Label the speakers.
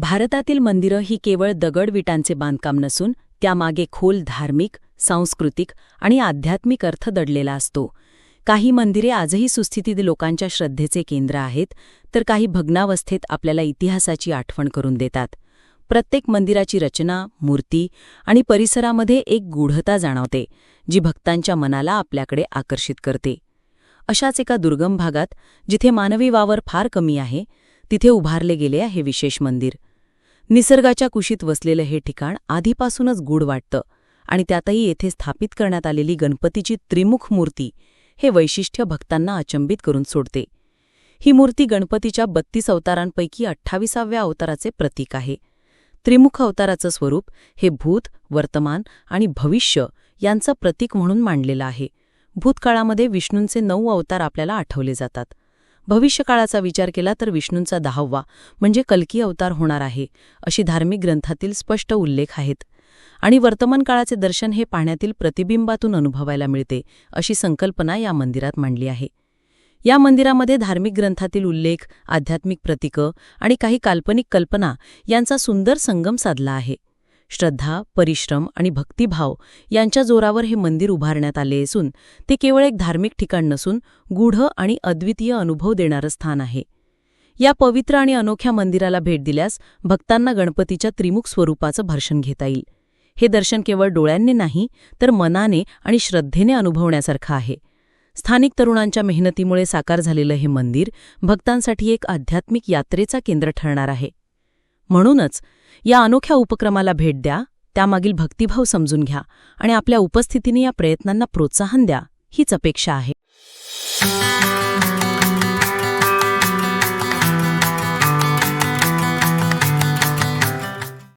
Speaker 1: भारतातील मंदिरं ही केवळ दगडविटांचे बांधकाम नसून त्यामागे खोल धार्मिक सांस्कृतिक आणि आध्यात्मिक अर्थ दडलेला असतो. काही मंदिरे आजही सुस्थितीत लोकांच्या श्रद्धेचे केंद्र आहेत तर काही भग्नावस्थेत आपल्याला इतिहासाची आठवण करून देतात. प्रत्येक मंदिराची रचना मूर्ती आणि परिसरामध्ये एक गूढता जाणवते जी भक्तांच्या मनाला आपल्याकडे आकर्षित करते. अशाच एका दुर्गम भागात जिथे मानवी वावर फार कमी आहे तिथे उभारले गेले आहे विशेष मंदिर. निसर्गाच्या कुशीत वसलेलं हे ठिकाण आधीपासूनच गूढ वाटतं आणि त्यातही येथे स्थापित करण्यात आलेली गणपतीची त्रिमुख मूर्ती हे वैशिष्ट्य भक्तांना अचंबित करून सोडते. ही मूर्ती गणपतीच्या बत्तीस अवतारांपैकी अठ्ठावीसाव्या अवताराचे प्रतीक आहे. त्रिमुख अवताराचं स्वरूप हे भूत वर्तमान आणि भविष्य यांचं प्रतीक म्हणून मांडलेलं आहे. भूतकाळामध्ये विष्णूंचे नऊ अवतार आपल्याला आठवले जातात. भविष्यकाळाचा विचार केला तर विष्णूंचा दहावा म्हणजे कल्की अवतार होणार आहे अशी धार्मिक ग्रंथातील स्पष्ट उल्लेख आहेत. आणि वर्तमान काळाचे दर्शन हे पाण्यातील प्रतिबिंबातून अनुभवायला मिळते अशी संकल्पना या मंदिरात मांडली आहे. या मंदिरामध्ये धार्मिक ग्रंथातील उल्लेख आध्यात्मिक प्रतीकं आणि काही काल्पनिक कल्पना यांचा सुंदर संगम साधला आहे. श्रद्धा परिश्रम आणि भक्तिभाव यांच्या जोरावर हे मंदिर उभारण्यात आले असून ते केवळ एक धार्मिक ठिकाण नसून गूढ आणि अद्वितीय अनुभव देणारं स्थान आहे. या पवित्र आणि अनोख्या मंदिराला भेट दिल्यास भक्तांना गणपतीच्या त्रिमुख स्वरूपाचं भर्षण घेता येईल. हे दर्शन केवळ डोळ्यांनी नाही तर मनाने आणि श्रद्धेने अनुभवण्यासारखं आहे. स्थानिक तरुणांच्या मेहनतीमुळे साकार झालेलं हे मंदिर भक्तांसाठी एक आध्यात्मिक यात्रेचा केंद्र ठरणार आहे. म्हणूनच या अनोख्या उपक्रमाला भेट द्या त्यामागील भक्तिभाव समजून घ्या आणि आपल्या उपस्थितीने या प्रयत्नांना प्रोत्साहन द्या हीच अपेक्षा आहे.